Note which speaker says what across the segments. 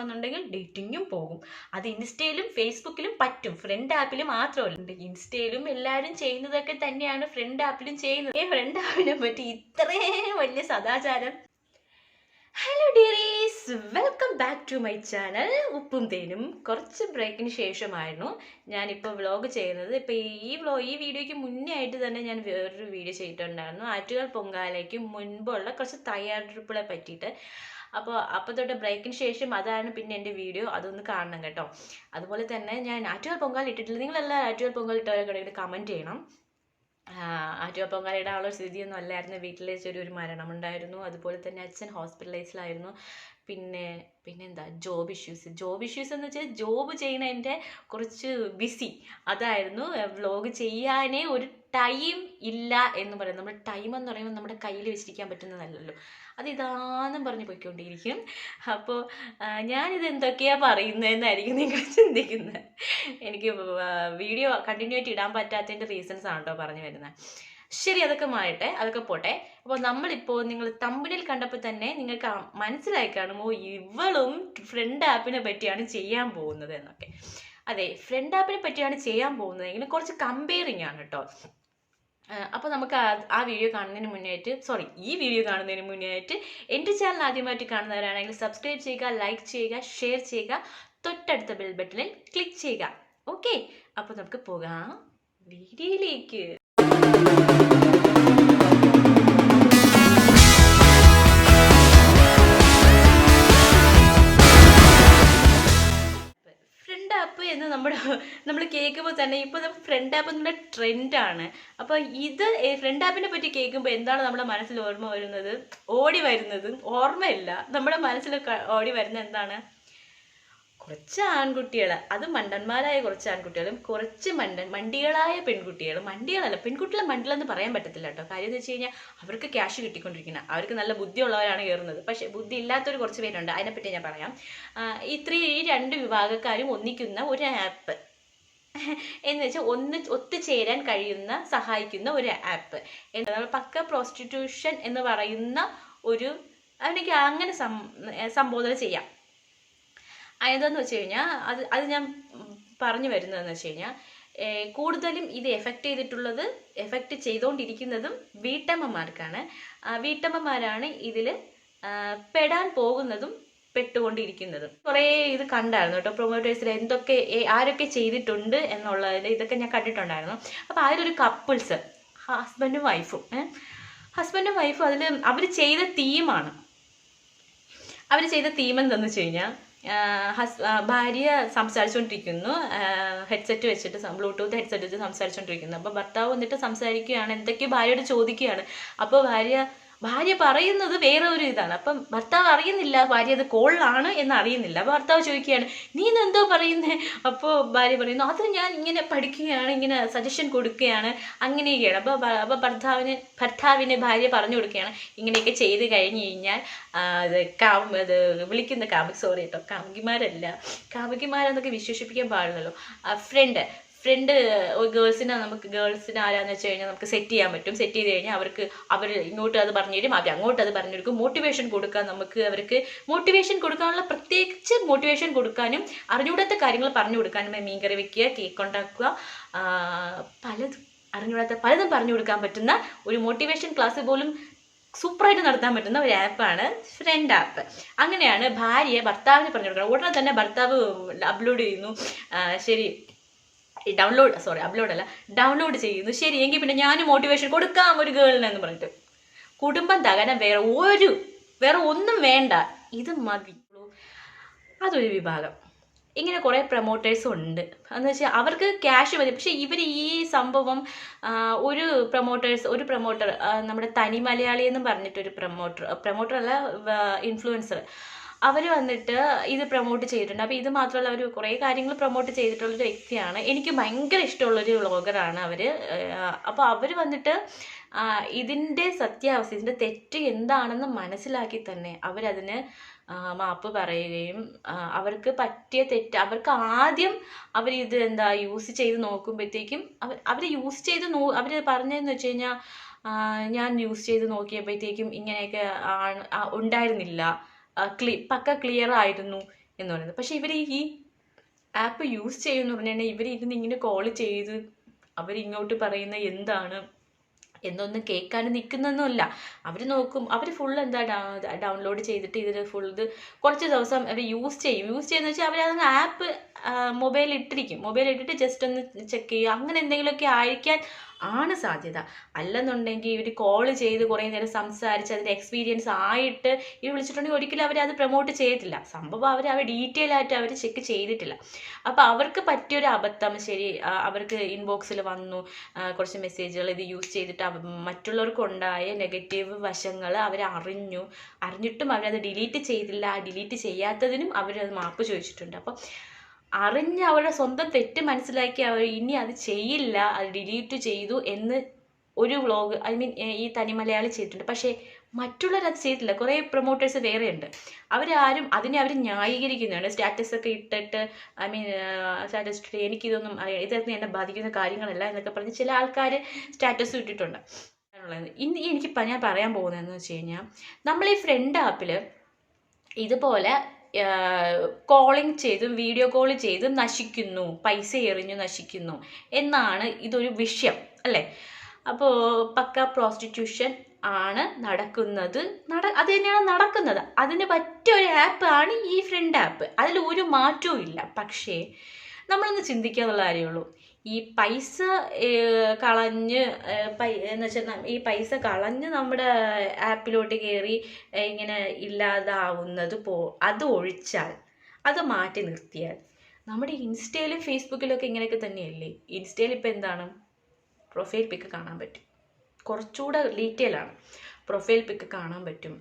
Speaker 1: പോകണമെന്നുണ്ടെങ്കിൽ ഡേറ്റിങ്ങും പോകും. അത് ഇൻസ്റ്റയിലും ഫേസ്ബുക്കിലും പറ്റും. ഫ്രണ്ട് ആപ്പിൽ മാത്രമല്ല. ഇൻസ്റ്റയിലും എല്ലാവരും ചെയ്യുന്നതൊക്കെ തന്നെയാണ് ഫ്രണ്ട് ആപ്പിലും ചെയ്യുന്നത്. ഈ ഫ്രണ്ട് ആപ്പിനെ പറ്റി ഇത്രയും വലിയ സദാചാരം. Hello dearies welcome back to my channel ഉപ്പും തേനും. കുറച്ച് ബ്രേക്കിന് ശേഷമായിരുന്നു ഞാനിപ്പോൾ വ്ളോഗ് ചെയ്യുന്നത്. ഇപ്പോൾ ഈ വ്ളോ ഈ വീഡിയോയ്ക്ക് മുന്നേ ആയിട്ട് തന്നെ ഞാൻ വേറൊരു വീഡിയോ ചെയ്തിട്ടുണ്ടായിരുന്നു. ആറ്റുകാൽ പൊങ്കാലയ്ക്ക് മുൻപുള്ള കുറച്ച് തയ്യാറെടുപ്പുകളെ പറ്റിയിട്ട്. അപ്പോൾ അപ്പോൾ തൊട്ട് ബ്രേക്കിന് ശേഷം അതാണ് പിന്നെ എന്റെ വീഡിയോ അതൊന്ന് കാണണം കേട്ടോ. അതുപോലെ തന്നെ ഞാൻ ആറ്റുകാൽ പൊങ്കാല ഇട്ടിട്ടില്ല. നിങ്ങളെല്ലാം ആറ്റുകാൽ പൊങ്കാല ഇട്ടവരൊക്കെ കമന്റ് ചെയ്യണം. ആറ്റുകാൽ പൊങ്കാല ഇടാനുള്ള സ്ഥിതിയൊന്നും അല്ലായിരുന്നു. വീട്ടിൽ മരണം ഉണ്ടായിരുന്നു അതുപോലെ തന്നെ അച്ഛൻ ഹോസ്പിറ്റലൈസിലായിരുന്നു പിന്നെ പിന്നെന്താ? ജോബ് ഇഷ്യൂസ് ജോബ് ഇഷ്യൂസ് എന്ന് വെച്ചാൽ ജോബ് ചെയ്യുന്നതിന്റെ കുറച്ച് ബിസി അതായിരുന്നു വ്ലോഗ് ചെയ്യാനേ ഒരു ടൈം ഇല്ല എന്ന് പറയുന്നത്. നമ്മുടെ ടൈം എന്ന് പറയുമ്പോൾ നമ്മുടെ കയ്യിൽ വെച്ചിരിക്കാൻ പറ്റുന്നതല്ലല്ലോ. അത് ഇതാന്നും പറഞ്ഞ് പോയിക്കൊണ്ടിരിക്കും. അപ്പോൾ ഞാനിത് എന്തൊക്കെയാണ് പറയുന്നതെന്നായിരിക്കും നിങ്ങൾ ചിന്തിക്കുന്നത്. എനിക്ക് വീഡിയോ കണ്ടിന്യൂ ആയിട്ട് ഇടാൻ പറ്റാത്തതിന്റെ റീസൺസ് ആണ് കേട്ടോ പറഞ്ഞു വരുന്നത്. ശരി അതൊക്കെ മാറട്ടെ. അതൊക്കെ പോട്ടെ. അപ്പോൾ നമ്മളിപ്പോൾ നിങ്ങൾ തമ്പിനിൽ കണ്ടപ്പോൾ തന്നെ നിങ്ങൾക്ക് മനസ്സിലായി കാണുമോ ഇവളും ഫ്രണ്ട് ആപ്പിനെ പറ്റിയാണ് ചെയ്യാൻ പോകുന്നത് എന്നൊക്കെ. അതെ ഫ്രണ്ട് ആപ്പിനെ പറ്റിയാണ് ചെയ്യാൻ പോകുന്നത്. എങ്കിലും കുറച്ച് കമ്പയറിങ് ആണ് കേട്ടോ. അപ്പോൾ നമുക്ക് ആ- വീഡിയോ കാണുന്നതിന് മുന്നേയായിട്ട് സോറി ഈ വീഡിയോ കാണുന്നതിന് മുന്നേയായിട്ട് എന്റെ ചാനൽ ആദ്യമായിട്ട് കാണുന്നവരാണെങ്കിൽ സബ്സ്ക്രൈബ് ചെയ്യുക ലൈക്ക് ചെയ്യുക ഷെയർ ചെയ്യുക തൊട്ടടുത്ത ബെൽ ബട്ടണിൽ ക്ലിക്ക് ചെയ്യുക. ഓക്കെ അപ്പോൾ നമുക്ക് പോകാം. വീഡിയോയിലേക്ക്. എന്ന് നമ്മുടെ നമ്മൾ കേൾക്കുമ്പോൾ തന്നെ ഇപ്പോൾ ഫ്രണ്ട് ആപ്പ് നമ്മുടെ ട്രെൻഡാണ് അപ്പോൾ ഇത് ഫ്രണ്ട് ആപ്പിനെ പറ്റി കേൾക്കുമ്പോൾ എന്താണ് നമ്മുടെ മനസ്സിൽ ഓർമ്മ വരുന്നത്? ഓടി വരുന്നത്? ഓർമ്മയില്ല. നമ്മുടെ മനസ്സിൽ ഓടി വരുന്നത് എന്താണ്? കുറച്ച് ആൺകുട്ടികൾ അത് മണ്ടന്മാരായ കുറച്ച് ആൺകുട്ടികളും കുറച്ച് മണ്ടൻ മണ്ടികളായ പെൺകുട്ടികളും മണ്ടികളല്ല പെൺകുട്ടികളെ മണ്ടികളെന്ന് പറയാൻ പറ്റത്തില്ല കേട്ടോ. കാര്യം എന്ന് വെച്ച് കഴിഞ്ഞാൽ അവർക്ക് ക്യാഷ് കിട്ടിക്കൊണ്ടിരിക്കണം അവർക്ക് നല്ല ബുദ്ധിയുള്ളവരാണ് കയറുന്നത്. പക്ഷേ ബുദ്ധി ഇല്ലാത്തൊരു കുറച്ച് പേരുണ്ട്. അതിനെപ്പറ്റി ഞാൻ പറയാം. ഇത്രയും ഈ രണ്ട് വിഭാഗക്കാരും ഒന്നിക്കുന്ന ഒരു ആപ്പ് എന്ന് വെച്ചാൽ ഒന്ന് ഒത്തുചേരാൻ കഴിയുന്ന സഹായിക്കുന്ന ഒരു ആപ്പ് എന്താ പക്ക പ്രോസ്റ്റിറ്റ്യൂഷൻ എന്ന് പറയുന്ന ഒരു അതിനൊക്കെ അങ്ങനെ സംബോധന ചെയ്യാം. അതെന്താന്ന് വെച്ച് കഴിഞ്ഞാൽ അത് അത് ഞാൻ പറഞ്ഞു വരുന്നതെന്ന് വെച്ച് കഴിഞ്ഞാൽ കൂടുതലും ഇത് എഫക്റ്റ് ചെയ്തിട്ടുള്ളത് എഫക്റ്റ് ചെയ്തുകൊണ്ടിരിക്കുന്നതും വീട്ടമ്മമാർക്കാണ്. വീട്ടമ്മമാരാണ് ഇതിൽ പെടാൻ പോകുന്നതും പെട്ടുകൊണ്ടിരിക്കുന്നതും. കുറേ ഇത് കണ്ടായിരുന്നു കേട്ടോ പ്രൊമോട്ടേഴ്സിൽ എന്തൊക്കെ ആരൊക്കെ ചെയ്തിട്ടുണ്ട് എന്നുള്ളതിൽ ഇതൊക്കെ ഞാൻ കണ്ടിട്ടുണ്ടായിരുന്നു. അപ്പോൾ അതിലൊരു കപ്പിൾസ് ഹസ്ബൻഡും വൈഫും ഹസ്ബൻഡും വൈഫും അതിൽ അവർ ചെയ്ത തീമാണ്. അവർ ചെയ്ത തീം എന്താണെന്ന് വെച്ച് കഴിഞ്ഞാൽ ഹസ് ഭാര്യ സംസാരിച്ചുകൊണ്ടിരിക്കുന്നു ഹെഡ്സെറ്റ് വെച്ചിട്ട് ബ്ലൂടൂത്ത് ഹെഡ്സെറ്റ് വെച്ച് സംസാരിച്ചുകൊണ്ടിരിക്കുന്നു അപ്പോൾ ഭർത്താവ് വന്നിട്ട് സംസാരിക്കുകയാണ്. എന്തൊക്കെയോ ഭാര്യയോട് ചോദിക്കുകയാണ്? അപ്പോൾ ഭാര്യ ഭാര്യ പറയുന്നത് വേറെ ഒരു ഇതാണ്. അപ്പം ഭർത്താവ് അറിയുന്നില്ല ഭാര്യ അത് കോളിലാണ് എന്ന് അറിയുന്നില്ല. അപ്പോൾ ഭർത്താവ് ചോദിക്കുകയാണ് നീ എന്തോ പറയുന്നേ? അപ്പോൾ ഭാര്യ പറയുന്നു അത് ഞാൻ ഇങ്ങനെ പഠിക്കുകയാണ് ഇങ്ങനെ സജഷൻ കൊടുക്കുകയാണ് അങ്ങനെയൊക്കെയാണ്. അപ്പോൾ അപ്പോൾ ഭർത്താവിന് ഭർത്താവിന് ഭാര്യ പറഞ്ഞു കൊടുക്കുകയാണ് ഇങ്ങനെയൊക്കെ ചെയ്ത് കഴിഞ്ഞ് കഴിഞ്ഞാൽ അത് കാമ ഇത് വിളിക്കുന്ന കാമ സോറി കേട്ടോ കാമുകിമാരല്ല കാമുകിമാരെന്നൊക്കെ വിശേഷിപ്പിക്കാൻ പാടില്ലല്ലോ. ഫ്രണ്ട് ഫ്രണ്ട് ഗേൾസിനെ നമുക്ക് ഗേൾസിന് ആരാന്ന് വെച്ച് കഴിഞ്ഞാൽ നമുക്ക് സെറ്റ് ചെയ്യാൻ പറ്റും. സെറ്റ് ചെയ്ത് കഴിഞ്ഞാൽ അവർക്ക് അവർ ഇങ്ങോട്ട് അത് പറഞ്ഞു തരും അവർ അങ്ങോട്ട് അത് പറഞ്ഞു കൊടുക്കും. മോട്ടിവേഷൻ കൊടുക്കാൻ നമുക്ക് അവർക്ക് മോട്ടിവേഷൻ കൊടുക്കാനുള്ള പ്രത്യേകിച്ച് മോട്ടിവേഷൻ കൊടുക്കാനും അറിഞ്ഞുകൂടാത്ത കാര്യങ്ങൾ പറഞ്ഞു കൊടുക്കാനും മീൻകറി വെക്കുക കേക്ക് ഉണ്ടാക്കുക പലതും അറിഞ്ഞുകൂടാത്ത പലതും പറഞ്ഞു കൊടുക്കാൻ പറ്റുന്ന ഒരു മോട്ടിവേഷൻ ക്ലാസ് പോലും സൂപ്പറായിട്ട് നടത്താൻ പറ്റുന്ന ഒരു ആപ്പാണ് ഫ്രണ്ട് ആപ്പ് അങ്ങനെയാണ് ഭാര്യ ഭർത്താവിന് പറഞ്ഞു കൊടുക്കുന്നത്. ഉടനെ തന്നെ ഭർത്താവ് അപ്ലോഡ് ചെയ്യുന്നു. ശരി. ഡൗൺലോഡ് സോറി അപ്ലോഡ് അല്ല ഡൗൺലോഡ് ചെയ്യുന്നു. ശരി എങ്കിൽ പിന്നെ ഞാൻ മോട്ടിവേഷൻ കൊടുക്കാം ഒരു ഗേളിന് എന്ന് പറഞ്ഞിട്ട്. കുടുംബം തകരാൻ വേറെ ഒരു വേറെ ഒന്നും വേണ്ട. ഇത് മതി. അതൊരു വിഭാഗം. ഇങ്ങനെ കുറേ പ്രൊമോട്ടേഴ്സും ഉണ്ട്. എന്ന് വെച്ചാൽ അവർക്ക് ക്യാഷ് മതി. പക്ഷേ ഇവർ ഈ സംഭവം ഒരു പ്രൊമോട്ടേഴ്സ് ഒരു പ്രൊമോട്ടർ നമ്മുടെ തനി മലയാളി എന്ന് പറഞ്ഞിട്ടൊരു പ്രൊമോട്ടർ പ്രൊമോട്ടർ അല്ല ഇൻഫ്ലുവൻസർ അവർ വന്നിട്ട് ഇത് പ്രൊമോട്ട് ചെയ്തിട്ടുണ്ട്. അപ്പോൾ ഇത് മാത്രമല്ല അവർ കുറേ കാര്യങ്ങൾ പ്രൊമോട്ട് ചെയ്തിട്ടുള്ളൊരു വ്യക്തിയാണ്. എനിക്ക് ഭയങ്കര ഇഷ്ടമുള്ളൊരു വ്ളോഗറാണ് അവർ അപ്പോൾ അവർ വന്നിട്ട് ഇതിന്റെ സത്യാവസ്ഥ ഇതിന്റെ തെറ്റ് എന്താണെന്ന് മനസ്സിലാക്കി തന്നെ അവരതിന് മാപ്പ് പറയുകയും അവർക്ക് പറ്റിയ തെറ്റ് അവർക്ക് ആദ്യം അവർ ഇത് എന്താ യൂസ് ചെയ്ത് നോക്കുമ്പോഴത്തേക്കും അവർ അവർ യൂസ് ചെയ്ത് നോ അവർ പറഞ്ഞതെന്ന് വെച്ച് കഴിഞ്ഞാൽ ഞാൻ യൂസ് ചെയ്ത് നോക്കിയപ്പോഴത്തേക്കും ഇങ്ങനെയൊക്കെ ആണ് ഉണ്ടായിരുന്നില്ല. ക്ലി പക്ക ക്ലിയർ ആയിരുന്നു എന്ന് പറയുന്നത്. പക്ഷെ ഇവർ ഈ ആപ്പ് യൂസ് ചെയ്യുമെന്ന് പറഞ്ഞു കഴിഞ്ഞാൽ ഇവർ ഇരുന്ന് ഇങ്ങനെ കോൾ ചെയ്ത് അവരിങ്ങോട്ട് പറയുന്ന എന്താണ് എന്നൊന്നും കേൾക്കാൻ നിൽക്കുന്നൊന്നുമല്ല അവർ നോക്കും അവർ ഫുൾ എന്താ ഡൗൺലോഡ് ചെയ്തിട്ട് ഇതിൽ ഫുൾ ഇത് കുറച്ച് ദിവസം അവർ യൂസ് ചെയ്യും. യൂസ് ചെയ്യുന്ന വെച്ചാൽ അവർ ആപ്പ് മൊബൈലിൽ ഇട്ടിരിക്കും. മൊബൈൽ ഇട്ടിട്ട് ജസ്റ്റ് ഒന്ന് ചെക്ക് ചെയ്യുക. അങ്ങനെ എന്തെങ്കിലുമൊക്കെ ആയിരിക്കാൻ ആണ് സാധ്യത. അല്ലെന്നുണ്ടെങ്കിൽ ഇവർ കോൾ ചെയ്ത് കുറേ നേരം സംസാരിച്ച് അതിന്റെ എക്സ്പീരിയൻസ് ആയിട്ട് ഇവർ വിളിച്ചിട്ടുണ്ടെങ്കിൽ ഒരിക്കലും അവർ അത് പ്രൊമോട്ട് ചെയ്തിട്ടില്ല സംഭവം അവർ അവർ ഡീറ്റെയിൽ ആയിട്ട് അവർ ചെക്ക് ചെയ്തിട്ടില്ല. അപ്പോൾ അവർക്ക് പറ്റിയൊരു അബദ്ധം ശരി അവർക്ക് ഇൻബോക്സിൽ വന്നു. കുറച്ച് മെസ്സേജുകൾ ഇത് യൂസ് ചെയ്തിട്ട് മറ്റുള്ളവർക്കുണ്ടായ നെഗറ്റീവ് വശങ്ങൾ അവർ അറിഞ്ഞു. അറിഞ്ഞിട്ടും അവരത് ഡിലീറ്റ് ചെയ്തില്ല. ഡിലീറ്റ് ചെയ്യാത്തതിനും അവരത് മാപ്പ് ചോദിച്ചിട്ടുണ്ട്. അപ്പം അറിഞ്ഞ് അവരുടെ സ്വന്തം തെറ്റ് മനസ്സിലാക്കി അവർ ഇനി അത് ചെയ്യില്ല അത് ഡിലീറ്റ് ചെയ്തു എന്ന് ഒരു വ്ളോഗ് ഐ മീൻ ഈ തനി മലയാളി ചെയ്തിട്ടുണ്ട്. പക്ഷേ മറ്റുള്ളവർ അത് ചെയ്തിട്ടില്ല. കുറേ പ്രൊമോട്ടേഴ്സ് വേറെയുണ്ട് അവരാരും അതിനെ അവർ ന്യായീകരിക്കുന്നുണ്ട്. സ്റ്റാറ്റസ് ഒക്കെ ഇട്ടിട്ട് ഐ മീൻ സ്റ്റാറ്റസ് ഇട്ടിട്ട് എനിക്കിതൊന്നും അറിയാം ഇതൊന്നും എന്നെ ബാധിക്കുന്ന കാര്യങ്ങളല്ല എന്നൊക്കെ പറഞ്ഞ് ചില ആൾക്കാർ സ്റ്റാറ്റസ് ഇട്ടിട്ടുണ്ട്. ഇനി എനിക്ക് ഞാൻ പറയാൻ പോകുന്നതെന്ന് വെച്ച് കഴിഞ്ഞാൽ നമ്മൾ ഈ ഫ്രണ്ട് ആപ്പിൽ ഇതുപോലെ കോളിംഗ് ചെയ്തും വീഡിയോ കോൾ ചെയ്തും നശിക്കുന്നു. പൈസ എറിഞ്ഞു നശിക്കുന്നു. എന്നാണ് ഇതൊരു വിഷയം അല്ലേ? അപ്പോൾ പക്ക പ്രോസ്റ്റിറ്റ്യൂഷൻ ആണ് നടക്കുന്നത്. നട അത് തന്നെയാണ് നടക്കുന്നത്. അതിന് പറ്റിയ ഒരു ആപ്പ് ആണ് ഈ ഫ്രണ്ട് ആപ്പ് അതിൽ ഒരു മാറ്റവും ഇല്ല. പക്ഷേ നമ്മളൊന്ന് ചിന്തിക്കുക എന്നുള്ള കാര്യമുള്ളൂ. ഈ പൈസ കളഞ്ഞ് എന്ന് വെച്ചാൽ ഈ പൈസ കളഞ്ഞ് നമ്മുടെ ആപ്പിലോട്ട് കയറി ഇങ്ങനെ ഇല്ലാതാവുന്നത് പോ അത് ഒഴിച്ചാൽ അത് മാറ്റി നിർത്തിയാൽ നമ്മുടെ ഇൻസ്റ്റയിലും ഫേസ്ബുക്കിലും ഒക്കെ ഇങ്ങനെയൊക്കെ തന്നെയല്ലേ? ഇൻസ്റ്റയിൽ ഇപ്പോൾ എന്താണ്? പ്രൊഫൈൽ പിക്ക് കാണാൻ പറ്റും. കുറച്ചുകൂടെ ഡീറ്റെയിൽ ആണ്. പ്രൊഫൈൽ പിക്ക് കാണാൻ പറ്റും.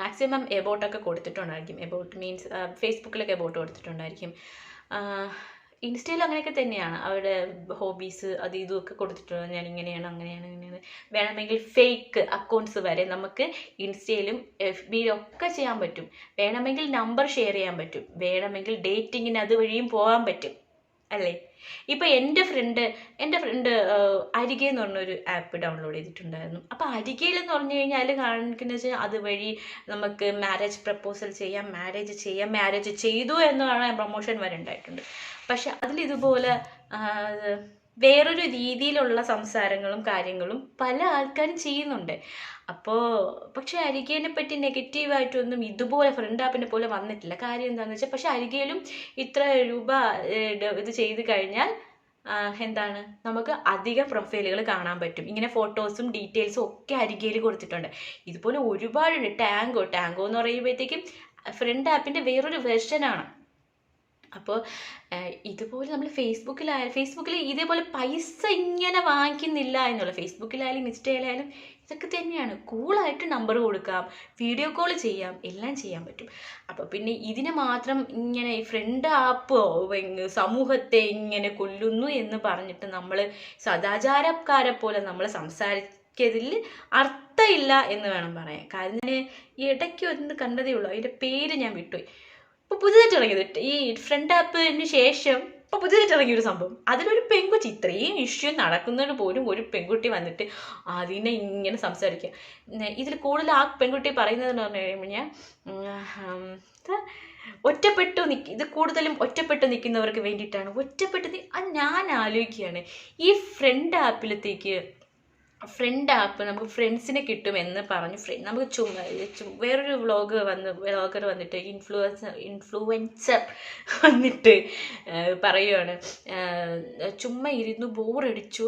Speaker 1: മാക്സിമം എബോട്ടൊക്കെ കൊടുത്തിട്ടുണ്ടായിരിക്കും. എബോട്ട് മീൻസ് ഫേസ്ബുക്കിലൊക്കെ എബോട്ട് കൊടുത്തിട്ടുണ്ടായിരിക്കും. ഇൻസ്റ്റയിൽ അങ്ങനെയൊക്കെ തന്നെയാണ്. അവരുടെ ഹോബീസ് അത് ഇതുമൊക്കെ കൊടുത്തിട്ടുള്ളത്. ഞാൻ ഇങ്ങനെയാണ് അങ്ങനെയാണ് ഇങ്ങനെയാണ്. വേണമെങ്കിൽ ഫേക്ക് അക്കൗണ്ട്സ് വരെ നമുക്ക് ഇൻസ്റ്റയിലും എഫ് ബിയിലും ഒക്കെ ചെയ്യാൻ പറ്റും. വേണമെങ്കിൽ നമ്പർ ഷെയർ ചെയ്യാൻ പറ്റും. വേണമെങ്കിൽ ഡേറ്റിങ്ങിന് അതുവഴിയും പോകാൻ പറ്റും. അല്ലേ? ഇപ്പം എന്റെ ഫ്രണ്ട് എന്റെ ഫ്രണ്ട് അരികെ എന്ന് പറഞ്ഞൊരു ആപ്പ് ഡൗൺലോഡ് ചെയ്തിട്ടുണ്ടായിരുന്നു. അപ്പോൾ അരികയിൽ എന്ന് പറഞ്ഞു കഴിഞ്ഞാൽ കാണിക്കുന്ന വെച്ചാൽ അതുവഴി നമുക്ക് മാരേജ് പ്രപ്പോസൽ ചെയ്യാം മാരേജ് ചെയ്യാം മാരേജ് ചെയ്തു എന്നാണ് പ്രൊമോഷൻ വരെ ഉണ്ടായിട്ടുണ്ട് പക്ഷെ അതിൽ ഇതുപോലെ വേറൊരു രീതിയിലുള്ള സംസാരങ്ങളും കാര്യങ്ങളും പല ആൾക്കാരും ചെയ്യുന്നുണ്ട്. അപ്പോൾ പക്ഷെ അരികേനെ പറ്റി നെഗറ്റീവായിട്ടൊന്നും ഇതുപോലെ ഫ്രണ്ട് ആപ്പിനെ പോലെ വന്നിട്ടില്ല. കാര്യം എന്താണെന്ന് വെച്ചാൽ പക്ഷെ അരികയിലും ഇത്ര രൂപ ഇത് ചെയ്ത് കഴിഞ്ഞാൽ എന്താണ് നമുക്ക് അധികം പ്രൊഫൈലുകൾ കാണാൻ പറ്റും. ഇങ്ങനെ ഫോട്ടോസും ഡീറ്റെയിൽസും ഒക്കെ അരികയിൽ കൊടുത്തിട്ടുണ്ട്. ഇതുപോലെ ഒരുപാടുണ്ട്. ടാങ്കോ ടാങ്കോ എന്ന് പറയുമ്പോഴത്തേക്കും ഫ്രണ്ട് ആപ്പിന്റെ വേറൊരു വെർഷനാണ് അപ്പോൾ ഇതുപോലെ നമ്മൾ ഫേസ്ബുക്കിലായാലും ഫേസ്ബുക്കിൽ ഇതേപോലെ പൈസ ഇങ്ങനെ വാങ്ങിക്കുന്നില്ല എന്നുള്ള ഫേസ്ബുക്കിലായാലും ഇൻസ്റ്റയിലായാലും ഇതൊക്കെ തന്നെയാണ്. കൂളായിട്ട് നമ്പർ കൊടുക്കാം വീഡിയോ കോൾ ചെയ്യാം എല്ലാം ചെയ്യാൻ പറ്റും. അപ്പോൾ പിന്നെ ഇതിനെ മാത്രം ഇങ്ങനെ ഫ്രണ്ട് ആപ്പ് സമൂഹത്തെ ഇങ്ങനെ കൊല്ലുന്നു എന്ന് പറഞ്ഞിട്ട് നമ്മൾ സദാചാരക്കാരെ പോലെ നമ്മൾ സംസാരിക്കതിൽ അർത്ഥമില്ല എന്ന് വേണം പറയാൻ. കാരണം ഇടയ്ക്ക് ഒന്ന് കണ്ടതേ ഉള്ളൂ. അതിന്റെ പേര് ഞാൻ വിട്ടുപോയി. ഇപ്പോൾ പുതിയതായിട്ട് ഇറങ്ങിയത് ഈ ഫ്രണ്ട് ആപ്പിന് ശേഷം ഇപ്പോൾ പുതിയതായിട്ട് ഇറങ്ങിയ ഒരു സംഭവം. അതിലൊരു പെൺകുട്ടി ഇത്രയും ഇഷ്യൂ നടക്കുന്നതിന് പോലും ഒരു പെൺകുട്ടി വന്നിട്ട് അതിനെ ഇങ്ങനെ സംസാരിക്കുക. ഇതിൽ കൂടുതൽ ആ പെൺകുട്ടി പറയുന്നതെന്ന് പറഞ്ഞു കഴിഞ്ഞാൽ ഒറ്റപ്പെട്ടു നിൽക്കുക ഇത് കൂടുതലും ഒറ്റപ്പെട്ടു നിൽക്കുന്നവർക്ക് വേണ്ടിയിട്ടാണ്. ഒറ്റപ്പെട്ട് അത് ഞാൻ ആലോചിക്കുകയാണ്. ഈ ഫ്രണ്ട് ആപ്പിലത്തേക്ക് ഫ്രണ്ട് ആപ്പ് നമുക്ക് ഫ്രണ്ട്സിനെ കിട്ടും എന്ന് പറഞ്ഞു ഫ്രണ്ട് നമുക്ക് ചു- വേറൊരു വ്ളോഗ് വന്ന് വ്ളോഗർ വന്നിട്ട് ഇൻഫ്ലുവൻസർ ഇൻഫ്ലുവൻസർ വന്നിട്ട് പറയുകയാണ് ചുമ്മാ ഇരുന്നു ബോറടിച്ചു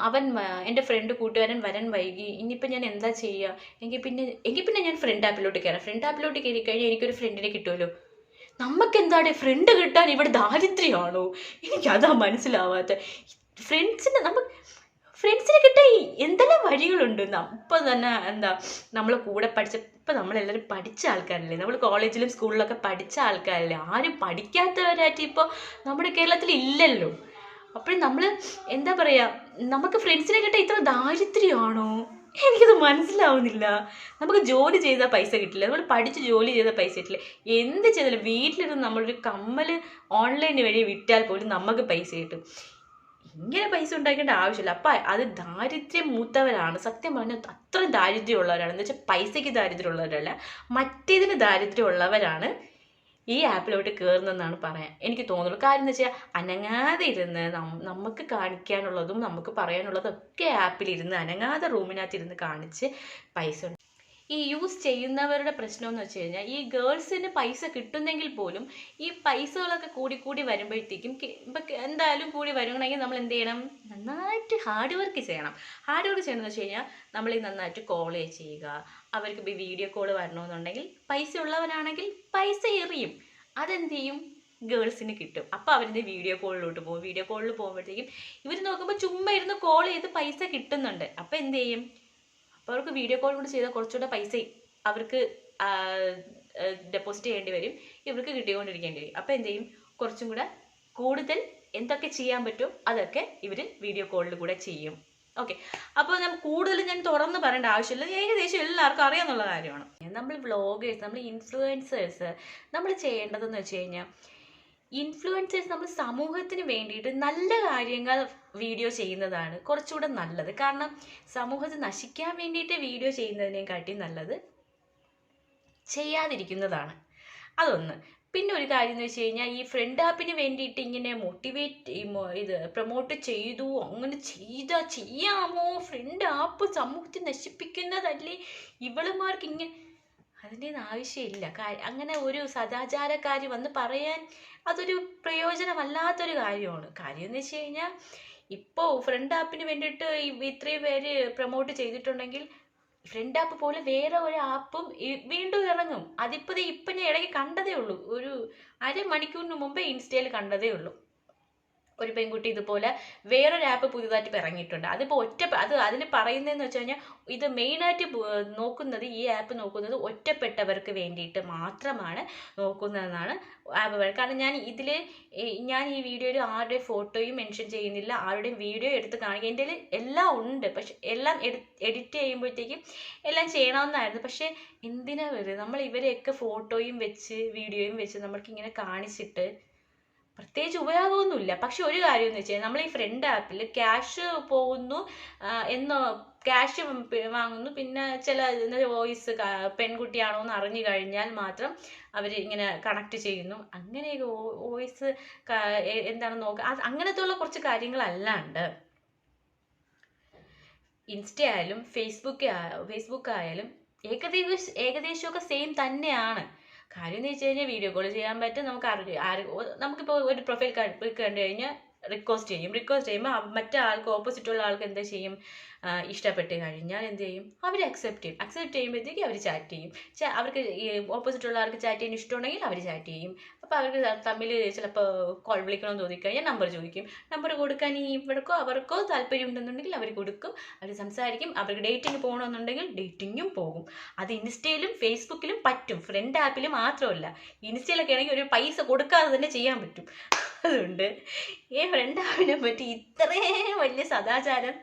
Speaker 1: അവൻ എന്റെ ഫ്രണ്ട് കൂട്ടുകാരൻ വരാൻ വൈകി. ഇനിയിപ്പോൾ ഞാൻ എന്താ ചെയ്യുക എങ്കിൽ പിന്നെ എങ്കിൽ പിന്നെ ഞാൻ ഫ്രണ്ട് ആപ്പിലോട്ട് കയറാം. ഫ്രണ്ട് ആപ്പിലോട്ട് കയറി കഴിഞ്ഞാൽ എനിക്കൊരു ഫ്രണ്ടിനെ കിട്ടുമല്ലോ നമുക്കെന്താണ് ഫ്രണ്ട് കിട്ടാൻ ഇവിടെ ദാരിദ്ര്യമാണോ? എനിക്കതാ മനസ്സിലാവാത്ത. ഫ്രണ്ട്സിനെ നമുക്ക് ഫ്രണ്ട്സിനെ കിട്ടാൻ എന്തെല്ലാം വഴികളുണ്ട്? ഇപ്പം തന്നെ എന്താ നമ്മൾ കൂടെ പഠിച്ച ഇപ്പം നമ്മളെല്ലാരും പഠിച്ച ആൾക്കാരല്ലേ? നമ്മൾ കോളേജിലും സ്കൂളിലൊക്കെ പഠിച്ച ആൾക്കാരല്ലേ? ആരും പഠിക്കാത്തവരായിട്ട് ഇപ്പോൾ നമ്മുടെ കേരളത്തിൽ ഇല്ലല്ലോ. അപ്പോഴും നമ്മൾ എന്താ പറയുക നമുക്ക് ഫ്രണ്ട്സിനെ കിട്ടാൻ ഇത്ര ദാരിദ്ര്യമാണോ? എനിക്കത് മനസ്സിലാവുന്നില്ല. നമുക്ക് ജോലി ചെയ്താൽ പൈസ കിട്ടില്ല. നമ്മൾ പഠിച്ച് ജോലി ചെയ്താൽ പൈസ കിട്ടില്ല. എന്ത് ചെയ്താലും വീട്ടിലിരുന്ന് നമ്മളൊരു കമ്മൽ ഓൺലൈൻ വഴി വിറ്റാൽ പോലും നമുക്ക് പൈസ കിട്ടും. ഇങ്ങനെ പൈസ ഉണ്ടാക്കേണ്ട ആവശ്യമില്ല. അപ്പം അത് ദാരിദ്ര്യം മൂത്തവരാണ്. സത്യം പറഞ്ഞാൽ അത്രയും ദാരിദ്ര്യമുള്ളവരാണ്. എന്ന് വെച്ചാൽ പൈസയ്ക്ക് ദാരിദ്ര്യമുള്ളവരല്ല മറ്റേതിന് ദാരിദ്ര്യമുള്ളവരാണ് ഈ ആപ്പിലോട്ട് കയറുന്നതെന്നാണ് പറയാൻ എനിക്ക് തോന്നുള്ളൂ കാര്യം എന്ന് വെച്ചാൽ അനങ്ങാതെ ഇരുന്ന് നമുക്ക് കാണിക്കാനുള്ളതും നമുക്ക് പറയാനുള്ളതും ഒക്കെ ആപ്പിലിരുന്ന് അനങ്ങാതെ റൂമിനകത്ത് ഇരുന്ന് കാണിച്ച് പൈസ ഈ യൂസ് ചെയ്യുന്നവരുടെ പ്രശ്നം എന്ന് വെച്ച് കഴിഞ്ഞാൽ ഈ ഗേൾസിന് പൈസ കിട്ടുന്നെങ്കിൽ പോലും ഈ പൈസകളൊക്കെ കൂടി കൂടി വരുമ്പോഴത്തേക്കും ഇപ്പം എന്തായാലും കൂടി വരുകയാണെങ്കിൽ നമ്മൾ എന്ത് ചെയ്യണം? നന്നായിട്ട് ഹാർഡ് വർക്ക് ചെയ്യണം. ഹാർഡ് വർക്ക് ചെയ്യണമെന്ന് വെച്ച് കഴിഞ്ഞാൽ നമ്മൾ നന്നായിട്ട് കോൾ ചെയ്യുക. അവർക്ക് വീഡിയോ കോൾ വരണമെന്നുണ്ടെങ്കിൽ പൈസ ഉള്ളവരാണെങ്കിൽ പൈസ എറിയും. അതെന്ത് ചെയ്യും? ഗേൾസിന് കിട്ടും. അപ്പോൾ അവരിത് വീഡിയോ കോളിലോട്ട് പോകും. വീഡിയോ കോളിൽ പോകുമ്പോഴത്തേക്കും ഇവർ നോക്കുമ്പോൾ ചുമ്മാ ഇരുന്ന് കോൾ ചെയ്ത് പൈസ കിട്ടുന്നുണ്ട്. അപ്പോൾ എന്ത് ചെയ്യും? അപ്പോൾ അവർക്ക് വീഡിയോ കോൾ കൊണ്ട് ചെയ്താൽ കുറച്ചുകൂടെ പൈസ അവർക്ക് ഡെപ്പോസിറ്റ് ചെയ്യേണ്ടി വരും. ഇവർക്ക് കിട്ടിക്കൊണ്ടിരിക്കേണ്ടി വരും. അപ്പോൾ എന്ത് ചെയ്യും? കുറച്ചും കൂടെ കൂടുതൽ എന്തൊക്കെ ചെയ്യാൻ പറ്റും അതൊക്കെ ഇവർ വീഡിയോ കോളിൽ കൂടെ ചെയ്യും. ഓക്കെ അപ്പോൾ ഞാൻ കൂടുതൽ ഞാൻ തുറന്ന് പറയേണ്ട ആവശ്യമില്ല. ഏകദേശം എല്ലാവർക്കും അറിയാമെന്നുള്ള കാര്യമാണ്. നമ്മൾ വ്ളോഗേഴ്സ് നമ്മൾ ഇൻഫ്ലുവൻസേഴ്സ് നമ്മൾ ചെയ്യേണ്ടതെന്ന് വെച്ച് കഴിഞ്ഞാൽ ഇൻഫ്ലുവൻസേഴ്സ് നമ്മൾ സമൂഹത്തിന് വേണ്ടിയിട്ട് നല്ല കാര്യങ്ങൾ വീഡിയോ ചെയ്യുന്നതാണ് കുറച്ചുകൂടെ നല്ലത്. കാരണം സമൂഹത്തെ നശിക്കാൻ വേണ്ടിയിട്ട് വീഡിയോ ചെയ്യുന്നതിനെക്കാട്ടി നല്ലത് ചെയ്യാതിരിക്കുന്നതാണ്. അതൊന്ന്. പിന്നെ ഒരു കാര്യം എന്ന് വെച്ച് കഴിഞ്ഞാൽ ഈ ഫ്രണ്ട് ആപ്പിന് വേണ്ടിയിട്ട് ഇങ്ങനെ മോട്ടിവേറ്റ് ഇത് പ്രൊമോട്ട് ചെയ്തു അങ്ങനെ ചെയ്താ ചെയ്യാമോ? ഫ്രണ്ട് ആപ്പ് സമൂഹത്തെ നശിപ്പിക്കുന്നതല്ലേ? ഇവളുമാർക്ക് ഇങ്ങനെ അതിന്റെ ആവശ്യമില്ല. അങ്ങനെ ഒരു സദാചാരക്കാരി വന്ന് പറയാൻ അതൊരു പ്രയോജനമല്ലാത്തൊരു കാര്യമാണ്. കാര്യം എന്ന് വെച്ച് കഴിഞ്ഞാൽ ഇപ്പോൾ ഫ്രണ്ട് ആപ്പിന് വേണ്ടിയിട്ട് ഇത്രയും പേര് പ്രൊമോട്ട് ചെയ്തിട്ടുണ്ടെങ്കിൽ ഫ്രണ്ട് ആപ്പ് പോലെ വേറെ ഒരു ആപ്പും വീണ്ടും ഇറങ്ങും. അതിപ്പോൾ ഇപ്പം ഞാൻ ഇടയ്ക്ക് കണ്ടതേ ഉള്ളൂ. ഒരു അരമണിക്കൂറിന് മുമ്പേ ഇൻസ്റ്റയിൽ കണ്ടതേ ഉള്ളൂ. ഒരു പെൺകുട്ടി ഇതുപോലെ വേറൊരു ആപ്പ് പുതിയതായിട്ട് ഇറങ്ങിയിട്ടുണ്ട്. അതിപ്പോൾ ഒറ്റ അത് അതിന് പറയുന്നതെന്ന് വെച്ച് കഴിഞ്ഞാൽ ഇത് മെയിനായിട്ട് നോക്കുന്നത് ഈ ആപ്പ് നോക്കുന്നത് ഒറ്റപ്പെട്ടവർക്ക് വേണ്ടിയിട്ട് മാത്രമാണ് നോക്കുന്നതെന്നാണ് ആപ്പ് പറയുന്നത്. കാരണം ഞാൻ ഇതിൽ ഞാൻ ഈ വീഡിയോയിൽ ആരുടെ ഫോട്ടോയും മെൻഷൻ ചെയ്യുന്നില്ല. ആരുടെയും വീഡിയോ എടുത്ത് കാണിക്കുക എന്റെ എല്ലാം ഉണ്ട്. പക്ഷെ എല്ലാം എഡിറ്റ് ചെയ്യുമ്പോഴത്തേക്കും എല്ലാം ചെയ്യണമെന്നായിരുന്നു. പക്ഷേ എന്തിനാ വെറുതെ? നമ്മൾ ഇവരെയൊക്കെ ഫോട്ടോയും വെച്ച് വീഡിയോയും വെച്ച് നമ്മൾക്ക് ഇങ്ങനെ കാണിച്ചിട്ട് പ്രത്യേകിച്ച് ഉപയോഗമൊന്നുമില്ല. പക്ഷെ ഒരു കാര്യം എന്ന് വെച്ചാൽ നമ്മൾ ഈ ഫ്രണ്ട് ആപ്പിൽ ക്യാഷ് പോകുന്നു എന്ന് ക്യാഷ് വാങ്ങുന്നു. പിന്നെ ചില വോയിസ് പെൺകുട്ടിയാണോ എന്ന് അറിഞ്ഞു കഴിഞ്ഞാൽ മാത്രം അവർ ഇങ്ങനെ കണക്ട് ചെയ്യുന്നു. അങ്ങനെയൊക്കെ വോയിസ് എന്താണ് നോക്കുക അങ്ങനത്തെ ഉള്ള കുറച്ച് കാര്യങ്ങളല്ലാണ്ട്. ഇൻസ്റ്റ ആയാലും ഫേസ്ബുക്ക് ഫേസ്ബുക്ക് ആയാലും ഏകദേശം ഏകദേശമൊക്കെ സെയിം തന്നെയാണ്. കാര്യം എന്ന് വെച്ച് കഴിഞ്ഞാൽ വീഡിയോ കോൾ ചെയ്യാൻ പറ്റും. നമുക്ക് ആരും ആര് നമുക്കിപ്പോൾ ഒരു പ്രൊഫൈൽ കണ്ടു കഴിഞ്ഞാൽ റിക്വസ്റ്റ് ചെയ്യും. റിക്വസ്റ്റ് ചെയ്യുമ്പോൾ മറ്റേ ആൾക്ക് ഓപ്പോസിറ്റുള്ള ആൾക്ക് എന്താ ചെയ്യും? ഇഷ്ടപ്പെട്ട് കഴിഞ്ഞാൽ എന്ത് ചെയ്യും? അവർ അക്സെപ്റ്റ് ചെയ്യും. അക്സെപ്റ്റ് ചെയ്യുമ്പോഴത്തേക്ക് അവർ ചാറ്റ് ചെയ്യും. അവർക്ക് ഓപ്പോസിറ്റ് ഉള്ള ആൾക്ക് ചാറ്റ് ചെയ്യാൻ ഇഷ്ടമുണ്ടെങ്കിൽ അവർ ചാറ്റ് ചെയ്യും. അപ്പോൾ അവർക്ക് തമ്മിൽ ചിലപ്പോൾ കോൾ വിളിക്കണമെന്ന് തോന്നിക്കഴിഞ്ഞാൽ നമ്പർ ചോദിക്കും. നമ്പർ കൊടുക്കാൻ ഈ ഇവർക്കോ അവർക്കോ താല്പര്യം ഉണ്ടെന്നുണ്ടെങ്കിൽ അവർ കൊടുക്കും. അവർ സംസാരിക്കും. അവർക്ക് ഡേറ്റിംഗ് പോകണമെന്നുണ്ടെങ്കിൽ ഡേറ്റിങ്ങും പോകും. അത് ഇൻസ്റ്റയിലും ഫേസ്ബുക്കിലും പറ്റും. ഫ്രണ്ട് ആപ്പിൽ മാത്രമല്ല. ഇൻസ്റ്റയിലൊക്കെ ആണെങ്കിൽ ഒരു പൈസ കൊടുക്കാതെ തന്നെ ചെയ്യാൻ പറ്റും. അതുകൊണ്ട് ഈ ഫ്രണ്ട് ആപ്പിനെ പറ്റി ഇത്രയും വലിയ സദാചാരം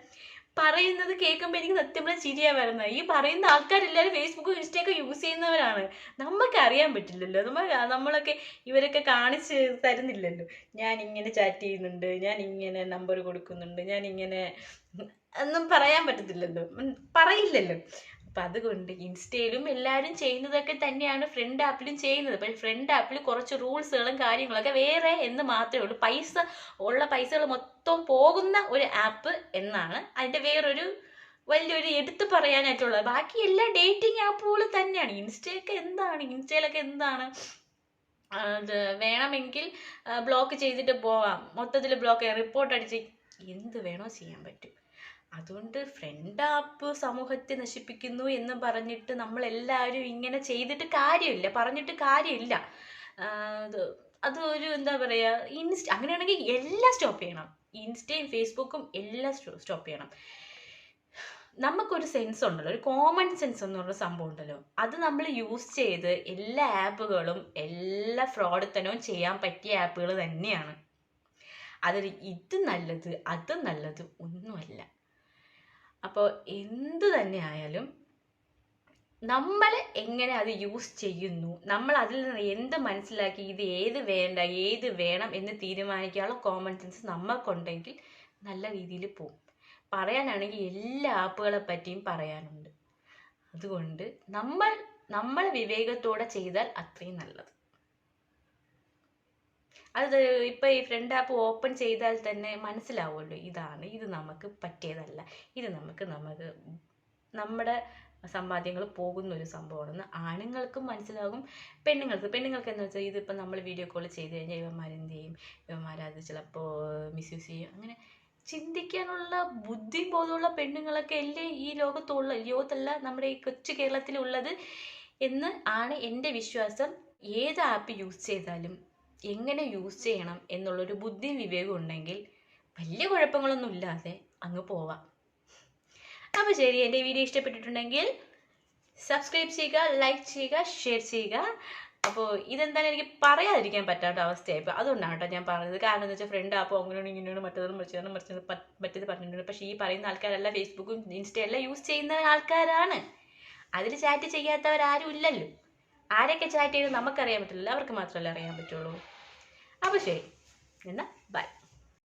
Speaker 1: പറയുന്നത് കേൾക്കുമ്പോൾ എനിക്ക് സത്യം പറഞ്ഞാൽ ചിരിയാ വരുന്നത്. ഈ പറയുന്ന ആൾക്കാരെല്ലാവരും ഫേസ്ബുക്കും ഇൻസ്റ്റയൊക്കെ യൂസ് ചെയ്യുന്നവരാണ്. നമുക്ക് അറിയാൻ പറ്റില്ലല്ലോ. നമ്മൾ നമ്മളൊക്കെ ഇവരൊക്കെ കാണിച്ച് തരുന്നില്ലല്ലോ. ഞാൻ ഇങ്ങനെ ചാറ്റ് ചെയ്യുന്നുണ്ട് ഞാൻ ഇങ്ങനെ നമ്പർ കൊടുക്കുന്നുണ്ട് ഞാൻ ഇങ്ങനെ ഒന്നും പറയാൻ പറ്റത്തില്ലല്ലോ. പറയില്ലല്ലോ. അപ്പം അതുകൊണ്ട് ഇൻസ്റ്റയിലും എല്ലാവരും ചെയ്യുന്നതൊക്കെ തന്നെയാണ് ഫ്രണ്ട് ആപ്പിലും ചെയ്യുന്നത്. പക്ഷേ ഫ്രണ്ട് ആപ്പിൽ കുറച്ച് റൂൾസുകളും കാര്യങ്ങളൊക്കെ വേറെ എന്ന് മാത്രമേ ഉള്ളൂ. പൈസ ഉള്ള പൈസകൾ മൊത്തം പോകുന്ന ഒരു ആപ്പ് എന്നാണ് അതിന്റെ വേറൊരു വലിയൊരു എടുത്തു പറയാനായിട്ടുള്ളത്. ബാക്കി എല്ലാ ഡേറ്റിംഗ് ആപ്പുകളും തന്നെയാണ്. ഇൻസ്റ്റയൊക്കെ എന്താണ്? ഇൻസ്റ്റയിലൊക്കെ എന്താണ്? വേണമെങ്കിൽ ബ്ലോക്ക് ചെയ്തിട്ട് പോവാം. മൊത്തത്തിൽ ബ്ലോക്ക് റിപ്പോർട്ട് അടിച്ച് എന്ത് വേണോ ചെയ്യാൻ പറ്റും. അതുകൊണ്ട് ഫ്രണ്ട് ആപ്പ് സമൂഹത്തെ നശിപ്പിക്കുന്നു എന്ന് പറഞ്ഞിട്ട് നമ്മൾ എല്ലാവരും ഇങ്ങനെ ചെയ്തിട്ട് കാര്യമില്ല പറഞ്ഞിട്ട് കാര്യമില്ല. അത് ഒരു എന്താ പറയുക ഇൻസ്റ്റ അങ്ങനെയാണെങ്കിൽ എല്ലാം സ്റ്റോപ്പ് ചെയ്യണം. ഇൻസ്റ്റയും ഫേസ്ബുക്കും എല്ലാം സ്റ്റോപ്പ് ചെയ്യണം. നമുക്കൊരു സെൻസ് ഉണ്ടല്ലോ ഒരു കോമൺ സെൻസ് എന്ന് പറഞ്ഞ സംഭവം ഉണ്ടല്ലോ. അത് നമ്മൾ യൂസ് ചെയ്ത് എല്ലാ ആപ്പുകളും എല്ലാ ഫ്രോഡത്തനവും ചെയ്യാൻ പറ്റിയ ആപ്പുകൾ തന്നെയാണ്. അതിൽ ഇത് നല്ലത് അത് നല്ലത് ഒന്നുമല്ല. അപ്പോൾ എന്ത് തന്നെ ആയാലും നമ്മൾ എങ്ങനെ അത് യൂസ് ചെയ്യുന്നു? നമ്മൾ അതിൽ നിന്ന് എന്ത് മനസ്സിലാക്കി? ഇത് ഏത് വേണ്ട ഏത് വേണം എന്ന് തീരുമാനിക്കാനുള്ള കോമൺ സെൻസ് നമ്മൾക്കുണ്ടെങ്കിൽ നല്ല രീതിയിൽ പോകും പറയാനാണെങ്കിൽ എല്ലാ ആപ്പുകളെ പറ്റിയും പറയാനുണ്ട്. അതുകൊണ്ട് നമ്മൾ നമ്മൾ വിവേകത്തോടെ ചെയ്താൽ അത്രയും നല്ലത്. അത് ഇപ്പം ഈ ഫ്രണ്ട് ആപ്പ് ഓപ്പൺ ചെയ്താൽ തന്നെ മനസ്സിലാവുമല്ലോ ഇതാണ് ഇത് നമുക്ക് പറ്റിയതല്ല ഇത് നമുക്ക് നമുക്ക് നമ്മുടെ സമ്പാദ്യങ്ങൾ പോകുന്ന ഒരു സംഭവമാണെന്ന് ആണുങ്ങൾക്കും മനസ്സിലാകും പെണ്ണുങ്ങൾക്ക് പെണ്ണുങ്ങൾക്ക് എന്ന് വെച്ചാൽ ഇതിപ്പോൾ നമ്മൾ വീഡിയോ കോൾ ചെയ്ത് കഴിഞ്ഞാൽ ഇവന്മാരെന്ത് ചെയ്യും ഇവന്മാരത് ചിലപ്പോൾ മിസ്യൂസ് ചെയ്യും അങ്ങനെ ചിന്തിക്കാനുള്ള ബുദ്ധി ബോധമുള്ള പെണ്ണുങ്ങളൊക്കെ അല്ലേ ഈ ലോകത്തുള്ള ലോകത്തല്ല നമ്മുടെ ഈ കൊച്ചു കേരളത്തിലുള്ളത് എന്ന് ആണ് എന്റെ വിശ്വാസം. ഏത് ആപ്പ് യൂസ് ചെയ്താലും എങ്ങനെ യൂസ് ചെയ്യണം എന്നുള്ളൊരു ബുദ്ധി വിവേകം ഉണ്ടെങ്കിൽ വലിയ കുഴപ്പങ്ങളൊന്നും ഇല്ലാതെ അങ്ങ് പോവാം. അപ്പോൾ ശരി എന്റെ വീഡിയോ ഇഷ്ടപ്പെട്ടിട്ടുണ്ടെങ്കിൽ സബ്സ്ക്രൈബ് ചെയ്യുക ലൈക്ക് ചെയ്യുക ഷെയർ ചെയ്യുക. അപ്പോൾ ഇതെന്തായാലും എനിക്ക് പറയാതിരിക്കാൻ പറ്റാത്ത അവസ്ഥയായി ഇപ്പോൾ അതുകൊണ്ടാണ് കേട്ടോ ഞാൻ പറഞ്ഞത്. കാരണം എന്താ വെച്ചാൽ ഫ്രണ്ട് അപ്പോൾ അങ്ങനെയാണ് ഇങ്ങനെയാണ് മറ്റേതാണ് മറിച്ചതാണ് മറിച്ചത് മറ്റേത് പറഞ്ഞിട്ടുണ്ട്. പക്ഷേ ഈ പറയുന്ന ആൾക്കാരല്ല ഫേസ്ബുക്കും ഇൻസ്റ്റയെല്ലാം യൂസ് ചെയ്യുന്ന ആൾക്കാരാണ്. അതിൽ ചാറ്റ് ചെയ്യാത്തവരാരും ഇല്ലല്ലോ. ആരൊക്കെ ചാറ്റ് ചെയ്ത് നമുക്കറിയാൻ പറ്റില്ല. അവർക്ക് മാത്രമല്ലേ അറിയാൻ പറ്റുള്ളൂ. അപ്പോൾ ശരി. എന്നാ?